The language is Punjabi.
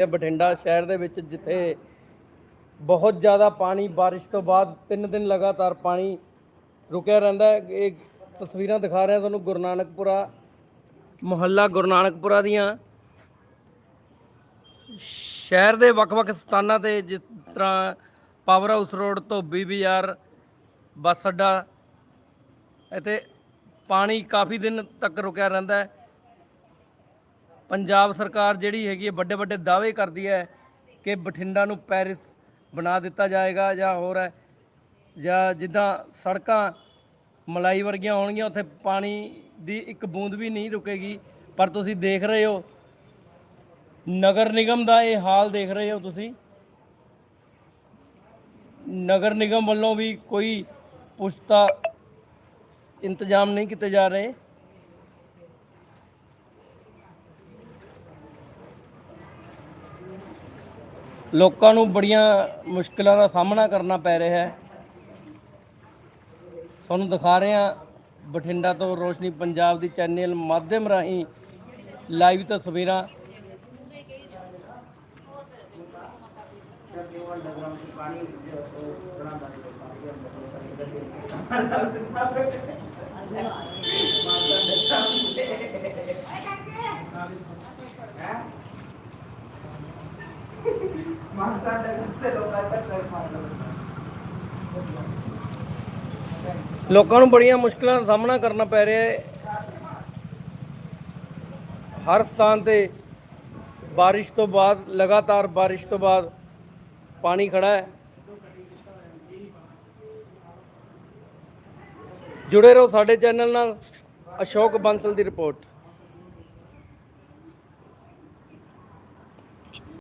ਤੇ ਬਠਿੰਡਾ ਸ਼ਹਿਰ ਦੇ ਵਿੱਚ ਜਿੱਥੇ ਬਹੁਤ ਜ਼ਿਆਦਾ ਪਾਣੀ, ਬਾਰਿਸ਼ ਤੋਂ ਬਾਅਦ 3 ਦਿਨ ਲਗਾਤਾਰ ਪਾਣੀ ਰੁਕਿਆ ਰਹਿੰਦਾ ਹੈ। ਇਹ ਤਸਵੀਰਾਂ ਦਿਖਾ ਰਿਹਾ ਤੁਹਾਨੂੰ ਗੁਰੂ ਨਾਨਕਪੁਰਾ, ਮੁਹੱਲਾ ਗੁਰੂ ਨਾਨਕਪੁਰਾ ਦੀਆਂ। ਸ਼ਹਿਰ ਦੇ ਵੱਖ-ਵੱਖ ਸਥਾਨਾਂ ਤੇ ਜਿਸ ਤਰ੍ਹਾਂ ਪਾਵਰ ਹਾਊਸ ਰੋਡ, ਧੋਬੀ ਬਾਜ਼ਾਰ, ਬੱਸ ਅੱਡਾ, ਇੱਥੇ ਪਾਣੀ ਕਾਫੀ ਦਿਨ ਤੱਕ ਰੁਕਿਆ ਰਹਿੰਦਾ ਹੈ। ਪੰਜਾਬ ਸਰਕਾਰ ਜਿਹੜੀ ਹੈਗੀ ਹੈ, ਵੱਡੇ ਵੱਡੇ ਦਾਅਵੇ ਕਰਦੀ ਹੈ ਕਿ ਬਠਿੰਡਾ ਨੂੰ ਪੈਰਿਸ ਬਣਾ ਦਿੱਤਾ ਜਾਏਗਾ ਜਾਂ ਹੋਰ ਹੈ, ਜਾਂ ਜਿੱਦਾਂ ਸੜਕਾਂ ਮਲਾਈ ਵਰਗੀਆਂ ਹੋਣਗੀਆਂ, ਉੱਥੇ ਪਾਣੀ ਦੀ ਇੱਕ ਬੂੰਦ ਵੀ ਨਹੀਂ ਰੁਕੇਗੀ। ਪਰ ਤੁਸੀਂ ਦੇਖ ਰਹੇ ਹੋ, ਨਗਰ ਨਿਗਮ ਦਾ ਇਹ ਹਾਲ ਦੇਖ ਰਹੇ ਹੋ ਤੁਸੀਂ। ਨਗਰ ਨਿਗਮ ਵੱਲੋਂ ਵੀ ਕੋਈ ਪੁਸ਼ਤਾ ਇੰਤਜ਼ਾਮ ਨਹੀਂ ਕੀਤੇ ਜਾ ਰਹੇ। ਲੋਕਾਂ ਨੂੰ ਬੜੀਆਂ ਮੁਸ਼ਕਲਾਂ ਦਾ ਸਾਹਮਣਾ ਕਰਨਾ ਪੈ ਰਿਹਾ ਹੈ। ਤੁਹਾਨੂੰ ਦਿਖਾ ਰਹੇ ਹਾਂ ਬਠਿੰਡਾ ਤੋਂ ਰੋਸ਼ਨੀ ਪੰਜਾਬ ਦੀ ਚੈਨਲ ਮਾਧਿਅਮ ਰਾਹੀਂ ਲਾਈਵ ਤਸਵੀਰਾਂ। ਲੋਕਾਂ ਨੂੰ ਬੜੀਆਂ ਮੁਸ਼ਕਲਾਂ ਦਾ ਸਾਹਮਣਾ ਕਰਨਾ ਪੈ ਰਿਹਾ ਹੈ। ਹਰ ਸਥਾਨ ਤੇ ਬਾਰਿਸ਼ ਤੋਂ ਬਾਅਦ, ਲਗਾਤਾਰ ਬਾਰਿਸ਼ ਤੋਂ ਬਾਅਦ ਪਾਣੀ ਖੜਾ ਹੈ। ਜੁੜੇ ਰਹੋ ਸਾਡੇ ਚੈਨਲ ਨਾਲ, ਅਸ਼ੋਕ ਬੰਸਲ ਦੀ ਰਿਪੋਰਟ।